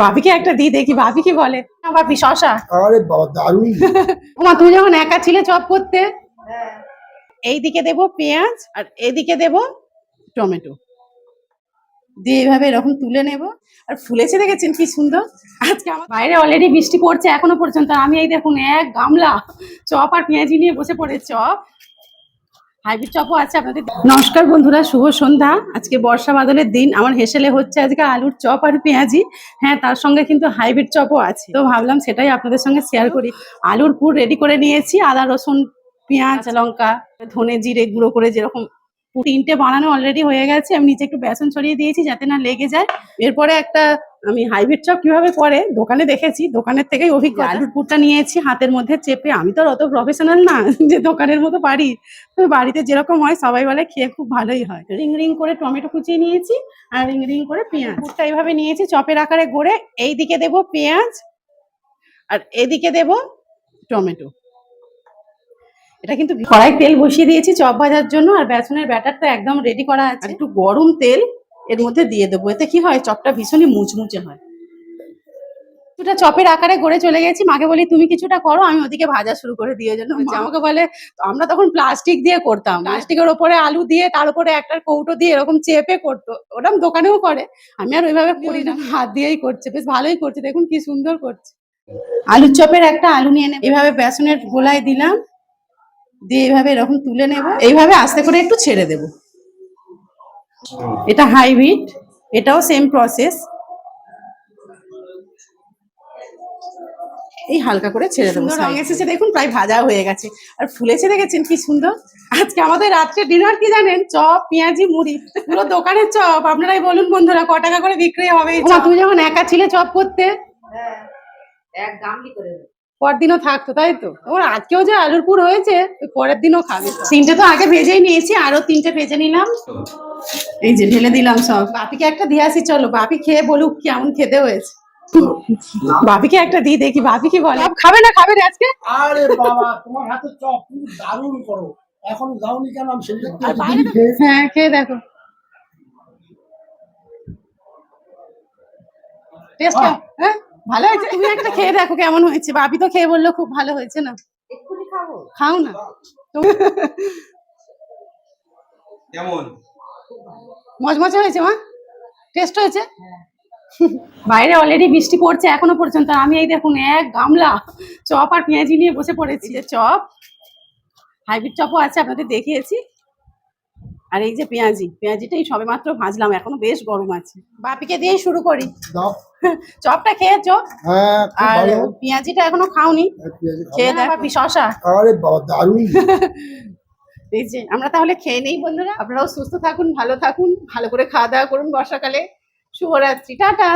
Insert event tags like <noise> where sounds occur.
ভাবিকে একটা দিই দেখি ভাবি কি বলে ভাবি শশা। আরে বাবা দারুণ। <laughs> ওমা তুমি যখন একা ছিলে চপ করতে? এইদিকে দেব পেঁয়াজ আর এদিকে দেব টমেটো। দিয়ে এইভাবে এরকম তুলে নেব। আর ফুলেছে দেখেছেন কি সুন্দর? আজকে আমার বাইরে অলরেডি বৃষ্টি পড়ছে এখনও পর্যন্ত। আমি এই দেখুন এক গামলা চপ আর পেঁয়াজি নিয়ে বসে পড়ে। চপ হাইব্রিড চপও আছে আপনাদের নমস্কার বন্ধুরা, শুভ সন্ধ্যা। আজকে বর্ষা বাদলের দিন। আমার হেসেলে হচ্ছে আজকে আলুর চপ আর পেঁয়াজি। হ্যাঁ তার সঙ্গে কিন্তু হাইব্রিড চপও আছে। তো ভাবলাম সেটাই আপনাদের সঙ্গে শেয়ার করি। আলুর পুর রেডি করে নিয়েছি। আদা, রসুন, পেঁয়াজ, লঙ্কা, ধনে জিরে গুঁড়ো করে যেরকম তিনটে বানানো অলরেডি হয়ে গেছে। আমি নিচে একটু বেসন ছড়িয়ে দিয়েছি যাতে না লেগে যায়। এরপরে একটা আমি হাইব্রিড চপ কীভাবে করে দোকানে দেখেছি। দোকানের থেকেই অভিজ্ঞতা। আলুর পুরটা নিয়েছি হাতের মধ্যে চেপে। আমি তো অত প্রফেশনাল না যে দোকানের মতো পারি তো বাড়িতে যেরকম হয় সবাই বলে খেয়ে খুব ভালোই হয়। রিং রিং করে টমেটো কুচিয়ে নিয়েছি আর রিং রিং করে পেঁয়াজ। পুরটা এইভাবে নিয়েছি চপের আকারে গড়ে। এই দিকে দেবো পেঁয়াজ আর এদিকে দেব টমেটো। এটা কিন্তু কড়াই তেল বসিয়ে দিয়েছি চপ ভাজার জন্য আর বেসনের ব্যাটার ব্যাটারটা একদম রেডি করা আছে। একটু গরম তেল এর মধ্যে দিয়ে দেবো এতে কি হয় চপটা ভীষণই মুচমুচে হয়। কিছুটা চপের আকারে গড়ে চলে গেছি। মাকে বলি তুমি কিছুটা করো আমি ওদিকে ভাজা শুরু করে দিয়ে জন্য আমাকে বলে আমরা তখন প্লাস্টিক দিয়ে করতাম। প্লাস্টিকের ওপরে আলু দিয়ে তার উপরে একটা কৌটো দিয়ে এরকম চেপে করতো। ওরকম দোকানেও করে। আমি আর ওইভাবে করি না। হাত দিয়েই করছে। বেশ ভালোই করছে। দেখুন কি সুন্দর করছে। আলুর চপের একটা আলু নিয়ে এভাবে বেসনের গোলায় দিলাম। দিয়ে এইভাবে এরকম তুলে নেব। এইভাবে আস্তে করে একটু ছেড়ে দেব। এটা হাইব্রিড এটাও সেম প্রসেস এই হালকা করে ছেড়ে দেবো রং এসেছে দেখুন প্রায় ভাজা হয়ে গেছে। আর ফুলেছে দেখেছেন কি সুন্দর? আজকে আমাদের রাত্রে ডিনার কি জানেন? চপ পেঁয়াজি মুড়ি পুরো দোকানের চপ। আপনারাই বলুন বন্ধুরা ক টাকা করে বিক্রি হবে তুমি যখন একা ছিলে চপ করতে? এক গামলি করে দেবো। পরদিনও থাকতো তাই তো? ওর আজকেও যে আলুর পুর হয়েছে পরের দিনও খাবে। তিনটে তো আগে ভেজেই নিয়েছি আরও তিনটে ভেজে নিলাম। এই যে ঢেলে দিলাম সব। বাপিকে একটা দিয়ে আসি চলো বাপি খেয়ে বলুক কেমন খেতে হয়েছে। বাপিকে একটা দিয়ে দেখি বাপি কি বলে খাবে না খাবে রে আজকে? আরে বাবা তোমার হাতে চপ দারুণ করো। এখন যাওনি কেন আমি সেটা হ্যাঁ খেয়ে দেখো। টেস্ট হ্যাঁ? ভালো হয়েছে? তুমি একটা খেয়ে দেখো কেমন হয়েছে। বাপি তো খেয়ে বলল খুব ভালো হয়েছে না। খাও না। কেমন? মজমজে হয়েছে মা? টেস্ট হয়েছে? বাইরে অলরেডি বৃষ্টি পড়ছে এখনও পর্যন্ত। আমি এই দেখুন এক গামলা চপ আর পেঁয়াজি নিয়ে বসে পড়েছি। যে চপ হাইব্রিড চপও আছে আপনাদের দেখিয়েছি। আর এই যে পেঁয়াজি পেঁয়াজিটাই সবে মাত্র ভাজলাম এখনও বেশ গরম আছে। বাপিকে দিয়েই শুরু করি। চপটা খেয়েছো? হ্যাঁ আর ভালো। পেঁয়াজিটা এখনও খাওনি। আর পেঁয়াজি খাও। খেয়ে দেখ। বাপি শশা। আরে দারুণ। <laughs> এই যে আমরা তাহলে খেয়ে নেই বন্ধুরা। আপনারাও সুস্থ থাকুন ভালো থাকুন ভালো করে খাওয়া দাওয়া করুন বর্ষাকালে। শুভরাত্রি টাটা।